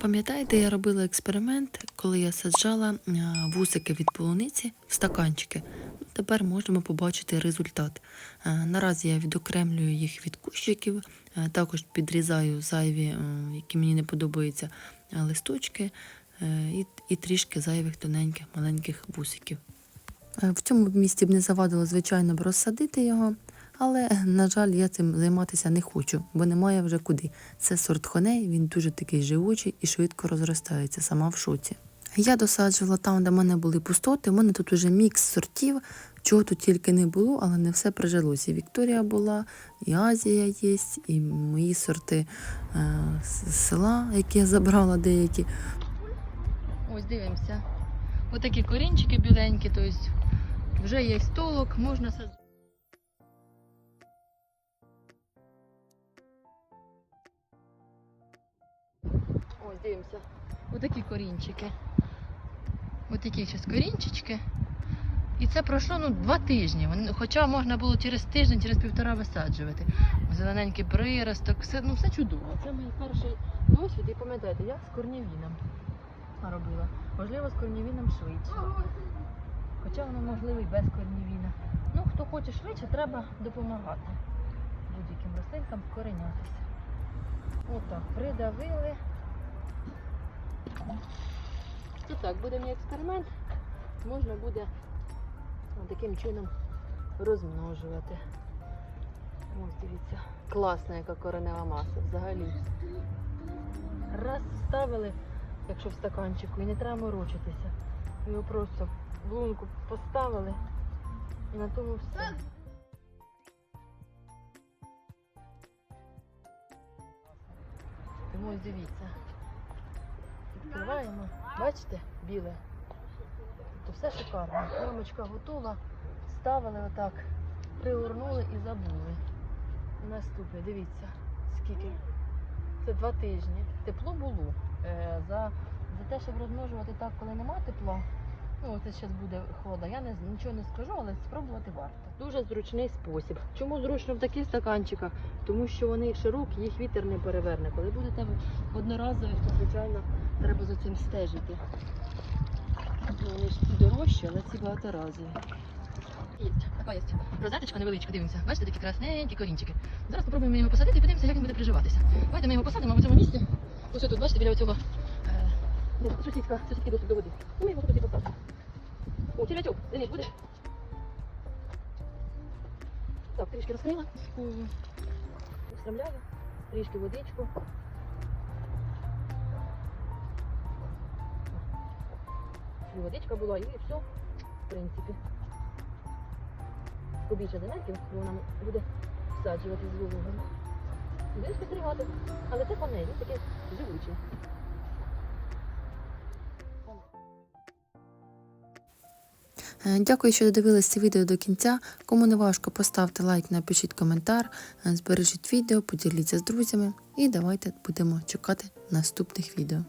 Пам'ятаєте, я робила експеримент, коли я саджала е, вусики від полуниці в стаканчики. Тепер можемо побачити результат. Е, Наразі я відокремлюю їх від кущиків, е, також підрізаю зайві, які мені не подобаються, листочки і, і трішки зайвих тоненьких маленьких вусиків. В цьому місці б не завадило, звичайно, б розсадити його, але, на жаль, я цим займатися не хочу, бо немає вже куди. Це сорт хоней, він дуже такий живучий і швидко розростається, сама в шоці. Я досаджувала там, де в мене були пустоти. У мене тут уже мікс сортів, чого тут тільки не було, але не все прижилося. Вікторія була, і Азія є, і мої сорти е, села, які я забрала деякі. Ось дивимося. Отакі корінчики біленькі, тобто вже є столок, можна саджати. Ось дивимося. Отакі корінчики. Отакі зараз корінчики. І це пройшло ну, два тижні. Хоча можна було через тиждень, через півтора висаджувати. Зелененький приросток, все, ну, все чудово. Це мій перший досвід. І пам'ятаєте, я з корнівіном робила. Можливо, з корнівіном швидше. Хоча воно можливо і без корнівіна. Ну, хто хоче швидше, треба допомагати будь-яким рослинкам вкоренятися. Отак, придавили. Ну так, буде мій експеримент. Можна буде таким чином розмножувати. Ось дивіться. Класна яка коренева маса взагалі. Раз ставили, якщо в стаканчику, і не треба морочитися. Його просто в лунку поставили і на тому все. Ось дивіться. Відкриваємо. Бачите, біле. То все шикарно. Рамочка готова. Ставили отак, пригорнули і забули. Наступне, дивіться, скільки. Це два тижні. Тепло було. Е, за, за те, щоб розмножувати так, коли нема тепла. Ну, це зараз буде холода. Я не, нічого не скажу, але спробувати варто. Дуже зручний спосіб. Чому зручно в таких стаканчиках? Тому що вони широкі, їх вітер не переверне. Коли будете в одноразових, то звичайно треба за цим стежити. Ну, вони ж дорожчі, але ці багаторазові. Є. Розеточка невеличка, дивимося. Бачите, такі красненькі корінчики. Зараз спробуємо його посадити і подивимося, як він буде приживатися. Давайте ми його посадимо в цьому місці. Ось тут, бачите, біля цього. Е, де сусідська, сусідський до води. Ми його тут і посадимо. О, червячок, Денис, будеш? Так, трішки розкрила. Встромляю. Трішки водичку. І водичка була, і все, в принципі. Побільше земельків, бо вона буде всаджувати з вологою. Будеш спостерігати. Але це панель, він таке живуче. Дякую, що додивились це відео до кінця. Кому не важко, поставте лайк, напишіть коментар, е, збережіть відео, поділіться з друзями і давайте будемо чекати наступних відео.